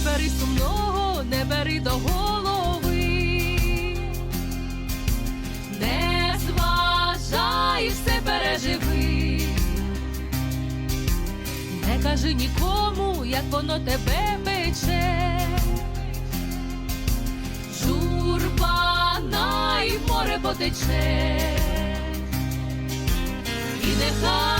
не бери сумного, не бери до голови, не зважай, все переживи, не кажи нікому, як воно тебе пече. Журба най море потече, і нехай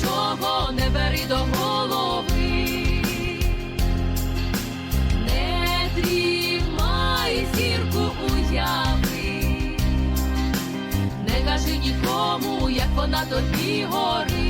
чужого, не бери до голови, не тримай зірку уяви, не кажи нікому, як вона тобі горить.